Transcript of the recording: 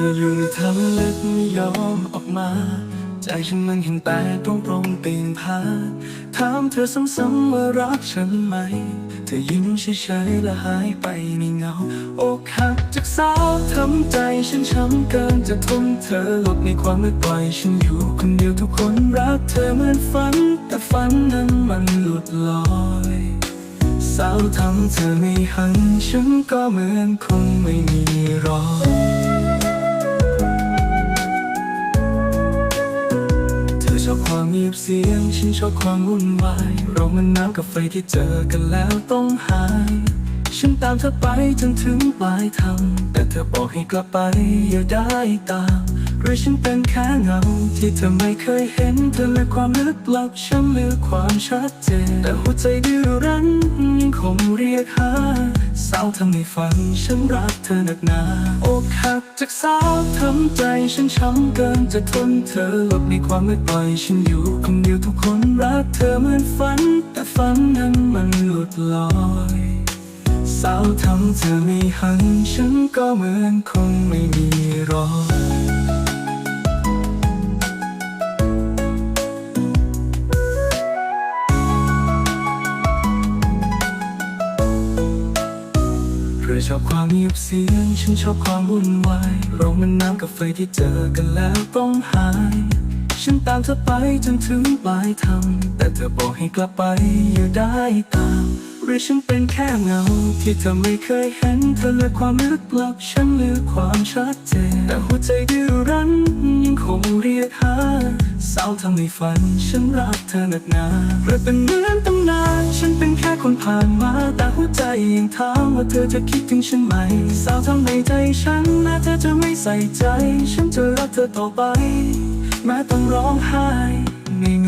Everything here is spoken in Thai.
ธออยู่ทำลึกไม่ยอมออกมา ใจฉันมันเห็นแต่ตรงตรงๆตีนผาถามเธอซ้ำๆว่ารักฉันไหม เธอยิ้มเฉยๆและหายไปในเงา อกหักจากสาวทำใจฉันช้ำเกินจะทนเธอหลบในความมืดปล่อยฉันอยู่คนเดียวทุกคนรักเธอเหมือนฝัน แต่ฝันนั้นมันหลุดลอยสาวทำเธอไม่หันฉันก็เหมือนคงไม่มีรอย ความเงียบเสียงฉันชอบความวุ่นวายเรามันน้ำกับไฟที่เจอกันแล้วต้องหาย ฉันตามเธอไปจนถึงปลายทางแต่เธอบอกให้กลับไปอย่าได้ตาม หรือฉันเป็นแค่เงาที่เธอไม่เคยเห็นเธอเลยความลึกลับฉันเหลือความชัดเจน แต่หัวใจดื้อรั้นยังคงเรียกหาสาวทำให้ฝันฉันรักเธอหนักหนาอกหักจากสาวทำใจฉันช้ำเกินจะทนเธอหลบในความมืดปล่อยฉันอยู่คนเดียวทุกคนรักเธอเหมือนฝัน แต่ฝันนั้นมันหลุดลอยสาวทำเธอไม่หันฉันก็เหมือนคงไม่มีรอย เธอชอบความเงียบเสียง ฉันชอบความวุ่นวายเรามันน้ำกับไฟที่เจอกันแล้วต้องหาย ฉันตามเธอไปจนถึงปลายทางแต่เธอบอกให้กลับไปอย่าได้ตามหรือฉันเป็นแค่เงา ที่เธอไม่เคยเห็น เธอเลือกความลึกลับ ฉันเหลือความชัดเจนแต่หัวใจ สาทำให้ฝัน ฉันรักเธอหนักหนาเพื่อเป็นเหมือนตำนาน ฉันเป็นแค่คนผ่านมา แต่หัวใจยังถามว่าเธอจะคิดถึงฉันไหม สาวทำในใจฉันแม้เธอจะไม่ใส่ใจ ฉันจะรักเธอต่อไป แม้ต้องร้องไห้ในเงา